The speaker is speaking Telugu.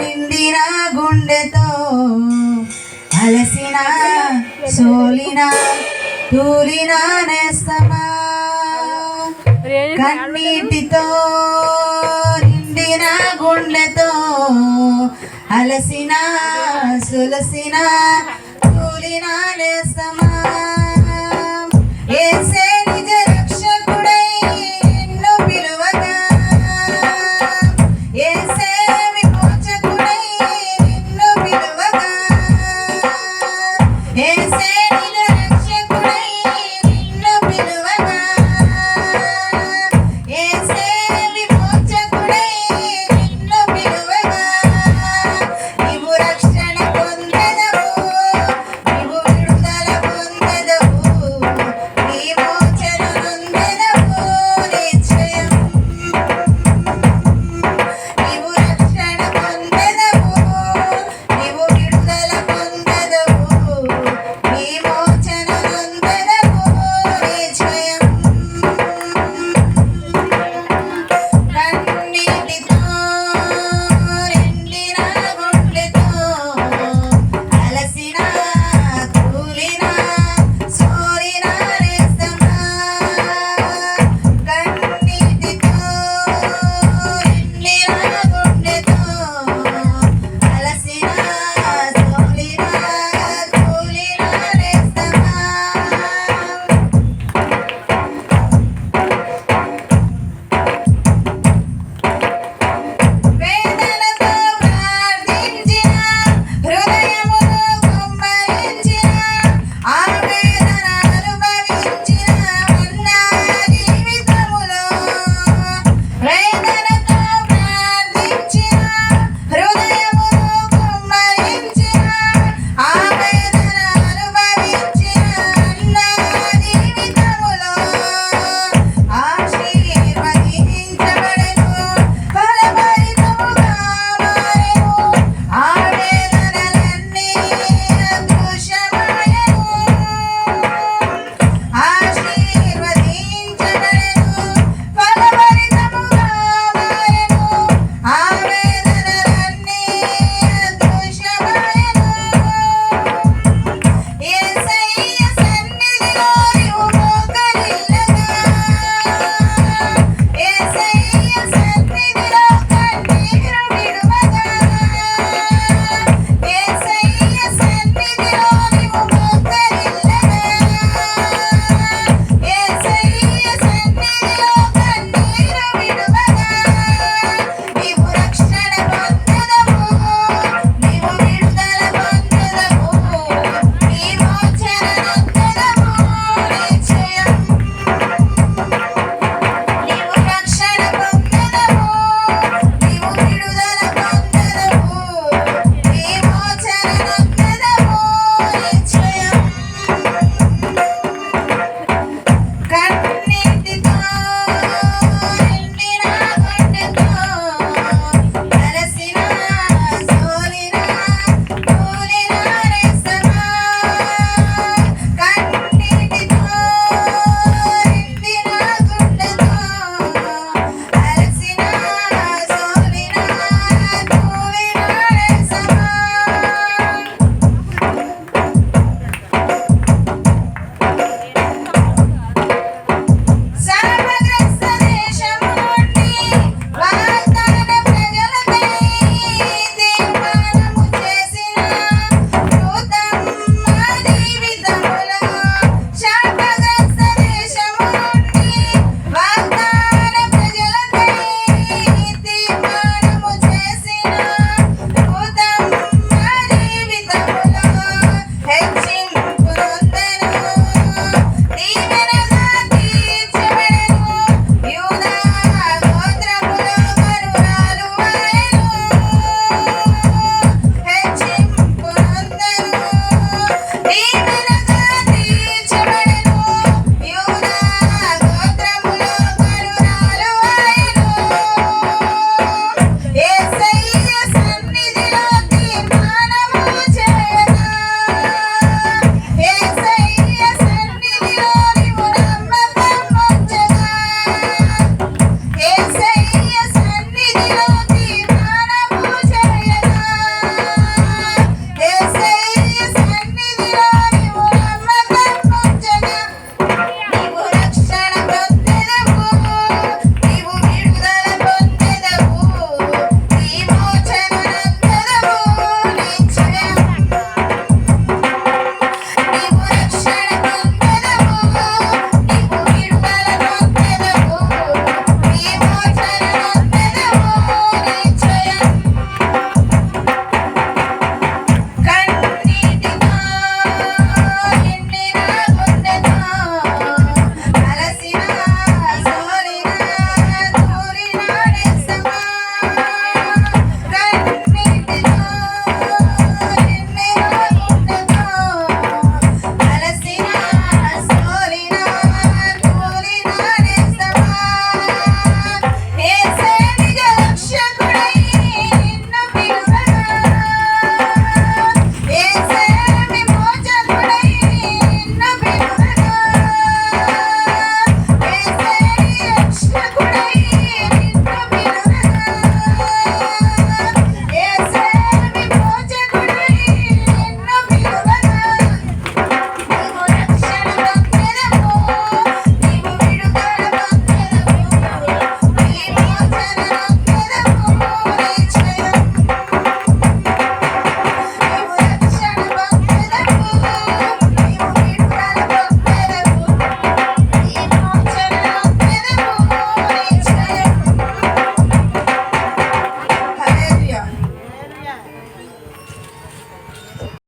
నిండిన గుండెతో అలసిన సోలిన తూలిన నేస్తమా? కన్నీటితో నిండిన గుండెతో అలసిన సులసిన తూలిన నేస్తమా? ఏసే